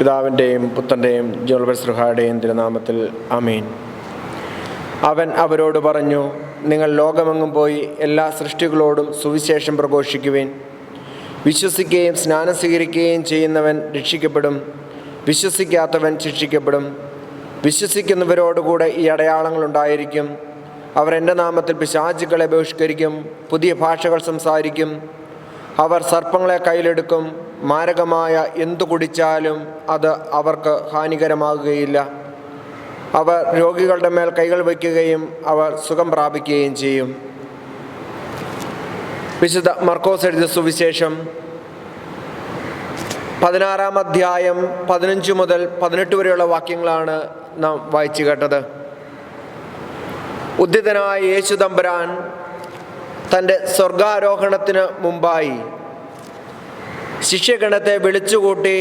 പിതാവിന്റെയും പുത്രന്റെയും ജോൽബസ്രുഹായുടെയും തിരുനാമത്തിൽ അമീൻ അവൻ അവരോട് പറഞ്ഞു നിങ്ങൾ ലോകമെങ്ങും പോയി എല്ലാ സൃഷ്ടികളോടും സുവിശേഷം പ്രഘോഷിക്കുവിൻ. വിശ്വസിക്കുകയും സ്നാനം സ്വീകരിക്കുകയും ചെയ്യുന്നവൻ രക്ഷിക്കപ്പെടും. വിശ്വസിക്കാത്തവൻ ശിക്ഷിക്കപ്പെടും. വിശ്വസിക്കുന്നവരോടുകൂടെ ഈ അടയാളങ്ങളുണ്ടായിരിക്കും അവർ എന്റെ നാമത്തിൽ പിശാചുക്കളെ ബഹിഷ്കരിക്കും പുതിയ ഭാഷകൾ സംസാരിക്കും. അവർ സർപ്പങ്ങളെ കയ്യിലെടുക്കും. മാരകമായ എന്തു കുടിച്ചാലും അത് അവർക്ക് ഹാനികരമാകുകയില്ല. അവർ രോഗികളുടെ മേൽ കൈകൾ വയ്ക്കുകയും അവർ സുഖം പ്രാപിക്കുകയും ചെയ്യും. വിശുദ്ധ മർക്കോസ് എഴുതിയ സുവിശേഷം പതിനാറാം അധ്യായം പതിനഞ്ച് മുതൽ പതിനെട്ട് വരെയുള്ള വാക്യങ്ങളാണ് നാം വായിച്ചു കേട്ടത്. ഉദ്ധിതനായ യേശു തമ്പുരാൻ തന്റെ സ്വർഗാരോഹണത്തിന് മുമ്പായി ശിഷ്യഗണത്തെ വിളിച്ചുകൂട്ടി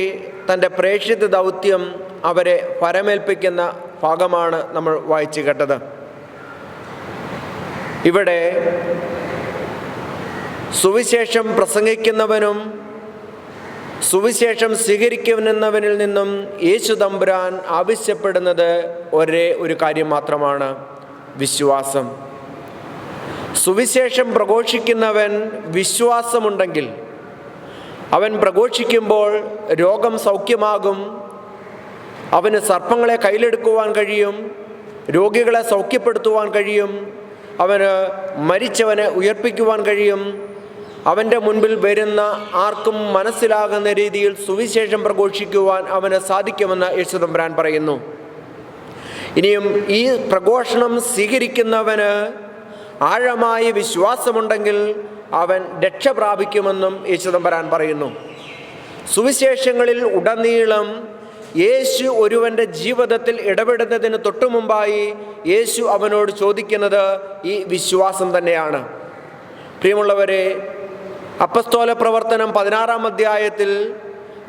തന്റെ പ്രേക്ഷിത ദൗത്യം അവരെ പരമേൽപ്പിക്കുന്ന ഭാഗമാണ് നമ്മൾ വായിച്ചു കേട്ടത്. ഇവിടെ സുവിശേഷം പ്രസംഗിക്കുന്നവനും സുവിശേഷം സ്വീകരിക്കുന്നവനിൽ നിന്നും യേശു തമ്പുരാൻ ആവശ്യപ്പെടുന്നത് ഒരേ ഒരു കാര്യം മാത്രമാണ് വിശ്വാസം. സുവിശേഷം പ്രഘോഷിക്കുന്നവൻ വിശ്വാസമുണ്ടെങ്കിൽ അവൻ പ്രഘോഷിക്കുമ്പോൾ രോഗം സൗഖ്യമാകും. അവന് സർപ്പങ്ങളെ കയ്യിലെടുക്കുവാൻ കഴിയും. രോഗികളെ സൗഖ്യപ്പെടുത്തുവാൻ കഴിയും. അവന് മരിച്ചവനെ ഉയർപ്പിക്കുവാൻ കഴിയും. അവന്റെ മുൻപിൽ വരുന്ന ആർക്കും മനസ്സിലാകുന്ന രീതിയിൽ സുവിശേഷം പ്രഘോഷിക്കുവാൻ അവന് സാധിക്കുമെന്ന് യേശുദമ്പരാൻ പറയുന്നു. ഇനിയും ഈ പ്രഘോഷണം സ്വീകരിക്കുന്നവന് ആഴമായ വിശ്വാസമുണ്ടെങ്കിൽ അവൻ രക്ഷ പ്രാപിക്കുമെന്നും യേശുദമ്പരാൻ പറയുന്നു. സുവിശേഷങ്ങളിൽ ഉടനീളം യേശു ഒരുവന്റെ ജീവിതത്തിൽ ഇടപെടുന്നതിന് തൊട്ടു മുമ്പായി യേശു അവനോട് ചോദിക്കുന്നത് ഈ വിശ്വാസം തന്നെയാണ്. പ്രിയമുള്ളവരെ അപ്പസ്തോല പ്രവർത്തനം പതിനാറാം അധ്യായത്തിൽ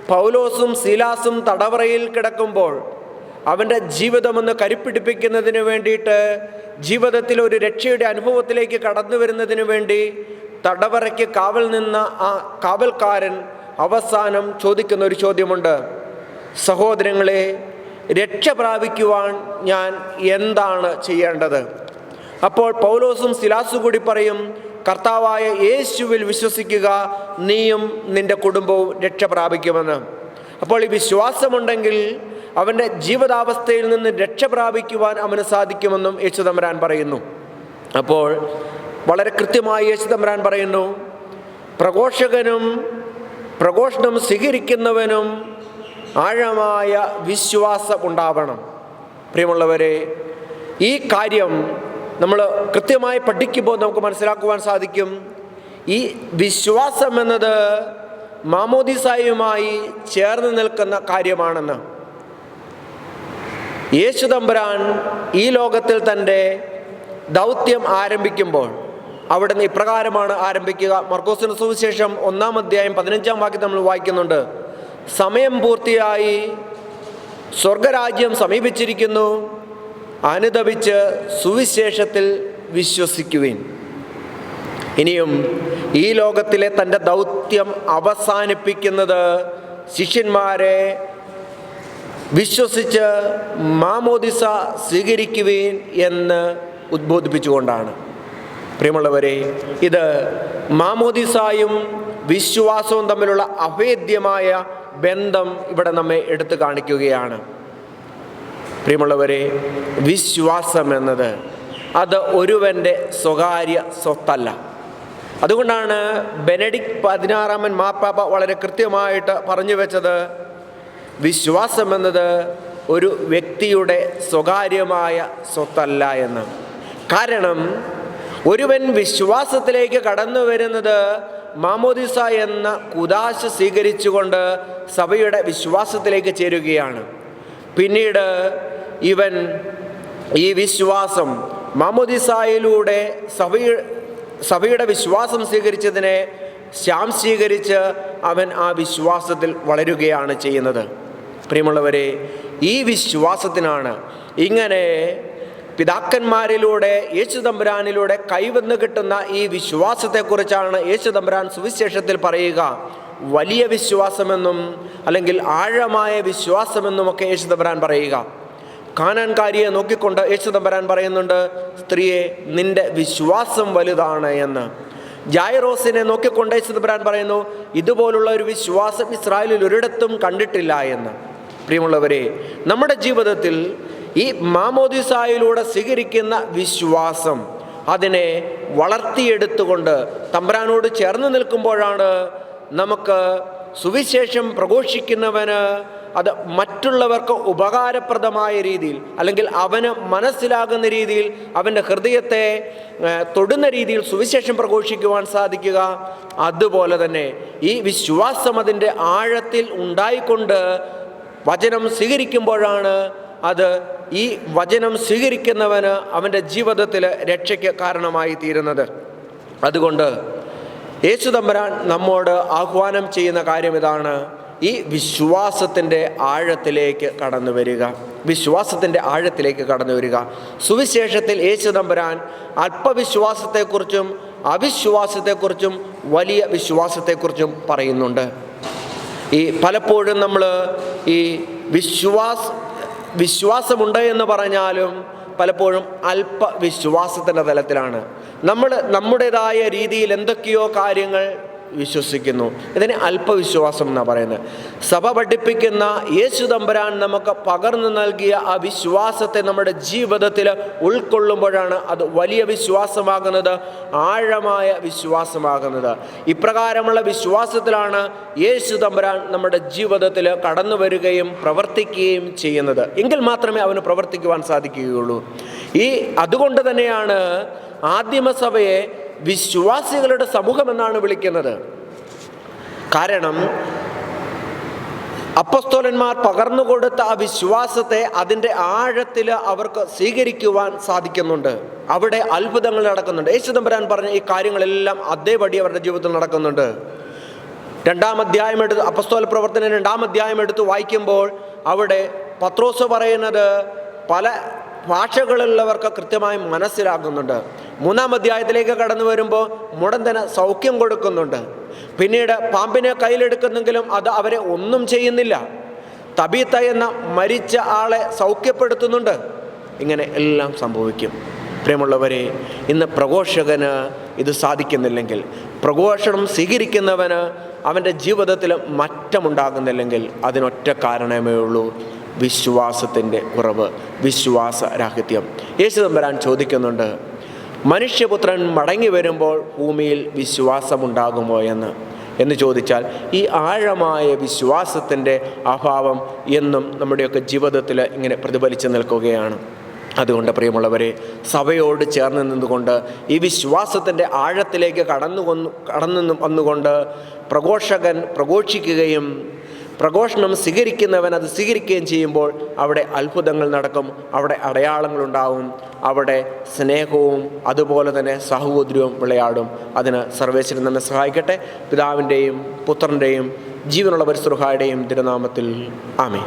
പൗലോസും സീലാസും തടവറയിൽ കിടക്കുമ്പോൾ അവന്റെ ജീവിതമൊന്ന് കരുപ്പിടിപ്പിക്കുന്നതിന് വേണ്ടിയിട്ട് ജീവിതത്തിൽ ഒരു രക്ഷയുടെ അനുഭവത്തിലേക്ക് കടന്നു വരുന്നതിന് വേണ്ടി തടവറയ്ക്ക് കാവൽ നിന്ന ആ കാവൽക്കാരൻ അവസാനം ചോദിക്കുന്ന ഒരു ചോദ്യമുണ്ട്. സഹോദരങ്ങളെ രക്ഷ പ്രാപിക്കുവാൻ ഞാൻ എന്താണ് ചെയ്യേണ്ടത്? അപ്പോൾ പൗലോസും സിലാസു കൂടി പറയും കർത്താവായ യേശുവിൽ വിശ്വസിക്കുക നീയും നിന്റെ കുടുംബവും രക്ഷ പ്രാപിക്കുമെന്ന്. അപ്പോൾ ഈ വിശ്വാസമുണ്ടെങ്കിൽ അവന്റെ ജീവിതാവസ്ഥയിൽ നിന്ന് രക്ഷ പ്രാപിക്കുവാൻ അവന് സാധിക്കുമെന്നും യേശുദമരാൻ പറയുന്നു. അപ്പോൾ വളരെ കൃത്യമായി യേശുദമരാൻ പറയുന്നു പ്രഘോഷകനും പ്രഘോഷണം സ്വീകരിക്കുന്നവനും ആഴമായ വിശ്വാസം ഉണ്ടാവണം. പ്രിയമുള്ളവരെ ഈ കാര്യം നമ്മൾ കൃത്യമായി പഠിക്കുമ്പോൾ നമുക്ക് മനസ്സിലാക്കുവാൻ സാധിക്കും. ഈ വിശ്വാസം എന്നത് മാമോദിസായുമായി ചേർന്ന് നിൽക്കുന്ന കാര്യമാണെന്ന്. യേശു തമ്പുരാൻ ഈ ലോകത്തിൽ തന്റെ ദൗത്യം ആരംഭിക്കുമ്പോൾ അവിടുന്ന് ഇപ്രകാരമാണ് ആരംഭിക്കുക. മർക്കോസിന് സുവിശേഷം ഒന്നാം അധ്യായം പതിനഞ്ചാം വാക്യം നമ്മൾ വായിക്കുന്നുണ്ട്. സമയം പൂർത്തിയായി സ്വർഗരാജ്യം സമീപിച്ചിരിക്കുന്നു. അനുദപിച്ച് സുവിശേഷത്തിൽ വിശ്വസിക്കുവിൻ. ഇനിയും ഈ ലോകത്തിലെ തന്റെ ദൗത്യം അവസാനിപ്പിക്കുന്നത് ശിഷ്യന്മാരെ വിശ്വസിച്ച് മാമോദിസ സ്വീകരിക്കുവേൻ എന്ന് ഉദ്ബോധിപ്പിച്ചുകൊണ്ടാണ്. പ്രിയമുള്ളവരെ ഇത് മാമോദിസായും വിശ്വാസവും തമ്മിലുള്ള അഭേദ്യമായ ബന്ധം ഇവിടെ നമ്മെ എടുത്തു കാണിക്കുകയാണ്. പ്രിയമുള്ളവരെ വിശ്വാസം എന്നത് അത് ഒരുവന്റെ സ്വകാര്യ സ്വത്തല്ല. അതുകൊണ്ടാണ് ബെനഡിക് പതിനാറാമൻ മാപ്പാപ്പ വളരെ കൃത്യമായിട്ട് പറഞ്ഞു വെച്ചത് വിശ്വാസം എന്നത് ഒരു വ്യക്തിയുടെ സ്വകാര്യമായ സ്വത്തല്ല എന്ന്. കാരണം ഒരുവൻ വിശ്വാസത്തിലേക്ക് കടന്നു വരുന്നത് മാമോദിസ എന്ന കുദാശ സ്വീകരിച്ചുകൊണ്ട് സഭയുടെ വിശ്വാസത്തിലേക്ക് ചേരുകയാണ്. പിന്നീട് ഇവൻ ഈ വിശ്വാസം മാമോദിസായിലൂടെ സഭയ സഭയുടെ വിശ്വാസം സ്വീകരിച്ചതിനെ ശാംശീകരിച്ച് അവൻ ആ വിശ്വാസത്തിൽ വളരുകയാണ് ചെയ്യുന്നത്. പ്രിയമുള്ളവരെ ഈ വിശ്വാസത്തിനാണ് ഇങ്ങനെ പിതാക്കന്മാരിലൂടെ യേശു തമ്പുരാനിലൂടെ കൈവന്ന് കിട്ടുന്ന ഈ വിശ്വാസത്തെക്കുറിച്ചാണ് യേശു തമ്പുരാൻ സുവിശേഷത്തിൽ പറയുക. വലിയ വിശ്വാസമെന്നും അല്ലെങ്കിൽ ആഴമായ വിശ്വാസമെന്നുമൊക്കെ യേശു തമ്പുരാൻ പറയുക. കാനാൻകാരിയെ നോക്കിക്കൊണ്ട് യേശു തമ്പുരാൻ പറയുന്നുണ്ട് സ്ത്രീയെ നിന്റെ വിശ്വാസം വലുതാണ് എന്ന്. ജായറോസിനെ നോക്കിക്കൊണ്ട് യേശു തമ്പുരാൻ പറയുന്നു ഇതുപോലുള്ള ഒരു വിശ്വാസം ഇസ്രായേലിൽ ഒരിടത്തും കണ്ടിട്ടില്ല എന്ന്. പ്രിയമുള്ളവരെ നമ്മുടെ ജീവിതത്തിൽ ഈ മാമോദിസായിലൂടെ സ്വീകരിക്കുന്ന വിശ്വാസം അതിനെ വളർത്തിയെടുത്തുകൊണ്ട് തമ്പ്രാനോട് ചേർന്ന് നിൽക്കുമ്പോഴാണ് നമുക്ക് സുവിശേഷം പ്രഘോഷിക്കുന്നവന് അത് മറ്റുള്ളവർക്ക് ഉപകാരപ്രദമായ രീതിയിൽ അല്ലെങ്കിൽ അവന് മനസ്സിലാകുന്ന രീതിയിൽ അവന്റെ ഹൃദയത്തെ തൊടുന്ന രീതിയിൽ സുവിശേഷം പ്രഘോഷിക്കുവാൻ സാധിക്കുക. അതുപോലെ തന്നെ ഈ വിശ്വാസം അതിന്റെ ആഴത്തിൽ ഉണ്ടായിക്കൊണ്ട് വചനം സ്വീകരിക്കുമ്പോഴാണ് അത് ഈ വചനം സ്വീകരിക്കുന്നവന് അവന്റെ ജീവിതത്തിൽ രക്ഷയ്ക്ക് കാരണമായി തീരുന്നത്. അതുകൊണ്ട് യേശു തമ്പുരാൻ നമ്മോട് ആഹ്വാനം ചെയ്യുന്ന കാര്യം ഇതാണ്. ഈ വിശ്വാസത്തിന്റെ ആഴത്തിലേക്ക് കടന്നു വരിക. വിശ്വാസത്തിന്റെ ആഴത്തിലേക്ക് കടന്നു വരിക. സുവിശേഷത്തിൽ യേശു തമ്പുരാൻ അല്പവിശ്വാസത്തെക്കുറിച്ചും അവിശ്വാസത്തെക്കുറിച്ചും വലിയ വിശ്വാസത്തെക്കുറിച്ചും പറയുന്നുണ്ട്. ഈ പലപ്പോഴും നമ്മൾ ഈ വിശ്വാസ വിശ്വാസമുണ്ട് എന്ന് പറഞ്ഞാലും പലപ്പോഴും അല്പ വിശ്വാസത്തിന്റെ തലത്തിലാണ്. നമ്മൾ നമ്മുടേതായ രീതിയിൽ എന്തൊക്കെയോ കാര്യങ്ങൾ വിശ്വസിക്കുന്നു. ഇതിന് അല്പവിശ്വാസം എന്നാണ് പറയുന്നത് സഭ പഠിപ്പിക്കുന്ന യേശു തമ്പുരാൻ നമുക്ക് പകർന്നു നൽകിയ ആ വിശ്വാസത്തെ നമ്മുടെ ജീവിതത്തിൽ ഉൾക്കൊള്ളുമ്പോഴാണ് അത് വലിയ വിശ്വാസമാകുന്നത് ആഴമായ വിശ്വാസമാകുന്നത്. ഇപ്രകാരമുള്ള വിശ്വാസത്തിലാണ് യേശു തമ്പുരാൻ നമ്മുടെ ജീവിതത്തിൽ കടന്നു വരികയും പ്രവർത്തിക്കുകയും ചെയ്യുന്നത്. എങ്കിൽ മാത്രമേ അവന് പ്രവർത്തിക്കുവാൻ സാധിക്കുകയുള്ളൂ. ഈ അതുകൊണ്ട് തന്നെയാണ് ആദിമസഭയെ വിശ്വാസികളുടെ സമൂഹമെന്നാണ് വിളിക്കുന്നത്. കാരണം അപ്പസ്തോലന്മാർ പകർന്നു കൊടുത്ത ആ വിശ്വാസത്തെ അതിന്റെ ആഴത്തിൽ അവർക്ക് സ്വീകരിക്കുവാൻ സാധിക്കുന്നുണ്ട്. അവിടെ അത്ഭുതങ്ങൾ നടക്കുന്നുണ്ട്. യേശു തമ്പരാൻ പറഞ്ഞ ഈ കാര്യങ്ങളെല്ലാം അതേപടി അവരുടെ ജീവിതത്തിൽ നടക്കുന്നുണ്ട്. രണ്ടാം അധ്യായം എടുത്ത് അപ്പസ്തോല പ്രവർത്തനം രണ്ടാം അധ്യായം എടുത്ത് വായിക്കുമ്പോൾ അവിടെ പത്രോസ് പറയുന്നത് പല ഭാഷകളുള്ളവർക്ക് കൃത്യമായി മനസ്സിലാകുന്നുണ്ട്. മൂന്നാം അധ്യായത്തിലേക്ക് കടന്നു വരുമ്പോൾ മുടന്തന് സൗഖ്യം കൊടുക്കുന്നുണ്ട്. പിന്നീട് പാമ്പിനെ കയ്യിലെടുക്കുന്നെങ്കിലും അത് അവരെ ഒന്നും ചെയ്യുന്നില്ല. തബീത്ത എന്ന മരിച്ച ആളെ സൗഖ്യപ്പെടുത്തുന്നുണ്ട്. ഇങ്ങനെ എല്ലാം സംഭവിക്കും. പ്രിയമുള്ളവരെ ഇന്ന് പ്രഘോഷകന് ഇത് സാധിക്കുന്നില്ലെങ്കിൽ പ്രഘോഷണം സ്വീകരിക്കുന്നവന് അവന്റെ ജീവിതത്തിൽ മറ്റമുണ്ടാകുന്നില്ലെങ്കിൽ അതിനൊറ്റ കാരണമേ ഉള്ളൂ വിശ്വാസത്തിന്റെ കുറവ് വിശ്വാസരാഹിത്യം. യേശു തമ്പരാൻ ചോദിക്കുന്നുണ്ട് മനുഷ്യപുത്രൻ മടങ്ങി വരുമ്പോൾ ഭൂമിയിൽ വിശ്വാസമുണ്ടാകുമോ എന്ന്? എന്ന് ചോദിച്ചാൽ ഈ ആഴമായ വിശ്വാസത്തിന്റെ അഭാവം എന്നും നമ്മുടെയൊക്കെ ജീവിതത്തിൽ ഇങ്ങനെ പ്രതിഫലിച്ചു നിൽക്കുകയാണ്. അതുകൊണ്ട് പ്രിയമുള്ളവരെ സഭയോട് ചേർന്ന് നിന്നുകൊണ്ട് ഈ വിശ്വാസത്തിന്റെ ആഴത്തിലേക്ക് കടന്നു കൊന്നു കടന്നു വന്നുകൊണ്ട് പ്രഘോഷകൻ പ്രഘോഷിക്കുകയും പ്രഘോഷണം സ്വീകരിക്കുന്നവൻ അത് സ്വീകരിക്കുകയും ചെയ്യുമ്പോൾ അവിടെ അത്ഭുതങ്ങൾ നടക്കും അവിടെ അടയാളങ്ങളുണ്ടാവും അവിടെ സ്നേഹവും അതുപോലെ തന്നെ സഹോദര്യവും വിളയാടും. അതിന് സർവേശ്വരൻ നമ്മെ സഹായിക്കട്ടെ. പിതാവിന്റെയും പുത്രന്റെയും ജീവനുള്ള പരിസൃഹായുടെയും തിരുനാമത്തിൽ ആമേ